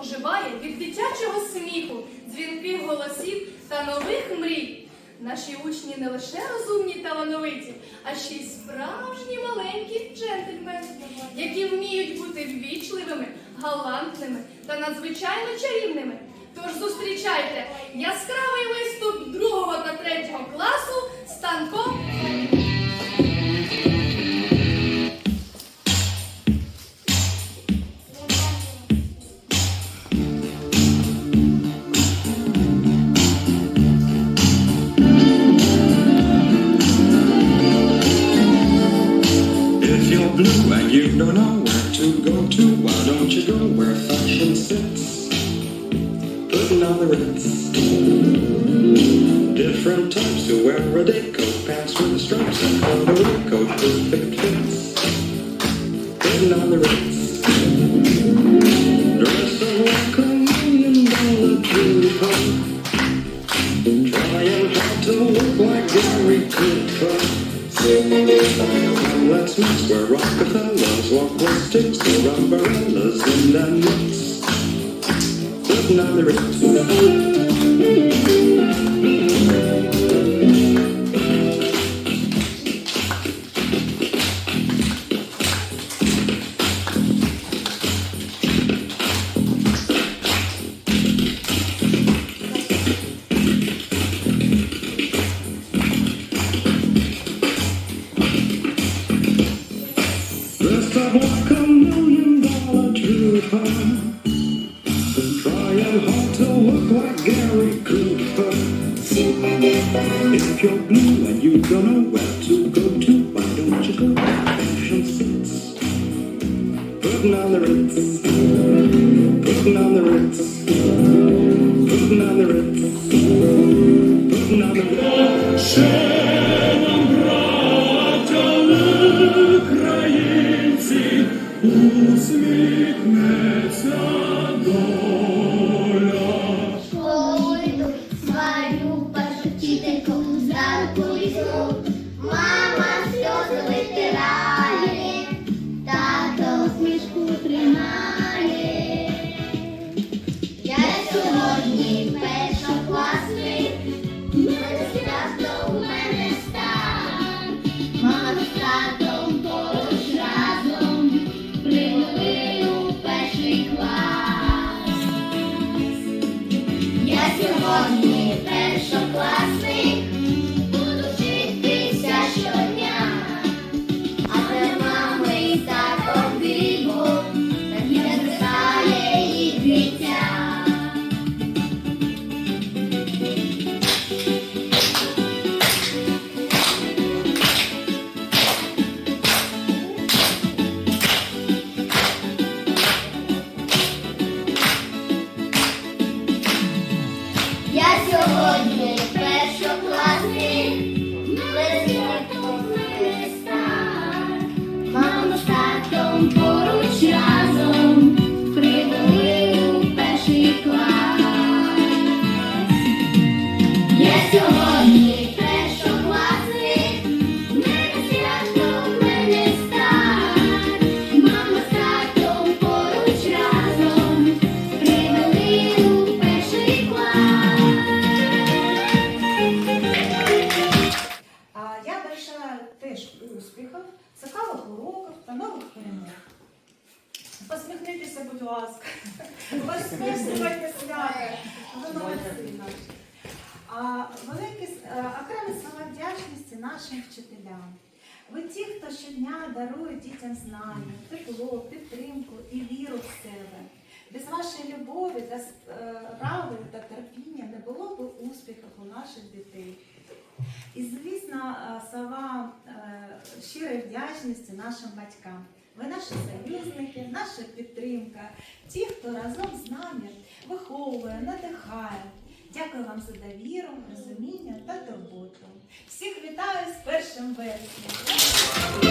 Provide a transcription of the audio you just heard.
оживає від дитячого сміху, дзвінких голосів та нових мрій. Наші учні не лише розумні та талановиті, а ще й справжні маленькі джентльмени, які вміють бути ввічливими, галантними та надзвичайно чарівними. Тож зустрічайте яскравий виступ другого та третього класу станко. Blue and you don't know where to go to, why don't you go where fashion sits? Putting on the ritz. Different types who wear a day coat, pants with stripes, and a corduroy coat, perfect fits. Putting on the ritz. Dress up like a million dollar trooper. Trying hard to look like Gary Cooper seats were Rockefellers, walk with sticks, there were umbrellas in the mix. But now there is. Up like a million dollar trooper. Trying hard to look like Gary Cooper. If you're blue and you don't know where to go to, why don't you go where fashion sits? Putting on the Ritz. Putting on the Ritz. Putting on the Ritz. Putting on the Ritz. Сьогодні першокласник, мене свято, в мене стар. Мама з татом поруч разом у перший клас. А я бажаю теж успіхів, цікавих уроків та нових перемог. Посміхнітеся, будь ласка. Сьогодні свято. Ви молодці великі е, окремі слова вдячності нашим вчителям. Ви ті, хто щодня дарує дітям знання, тепло, підтримку і віру в себе. Без вашої любові та справи та терпіння не було б успіхів у наших дітей. І, звісно, е, слова е, щирої вдячності нашим батькам. Ви наші союзники, наша підтримка, ті, хто разом з нами виховує, надихає. Дякую вам за довіру, розуміння та турботу. Всіх вітаю з першим без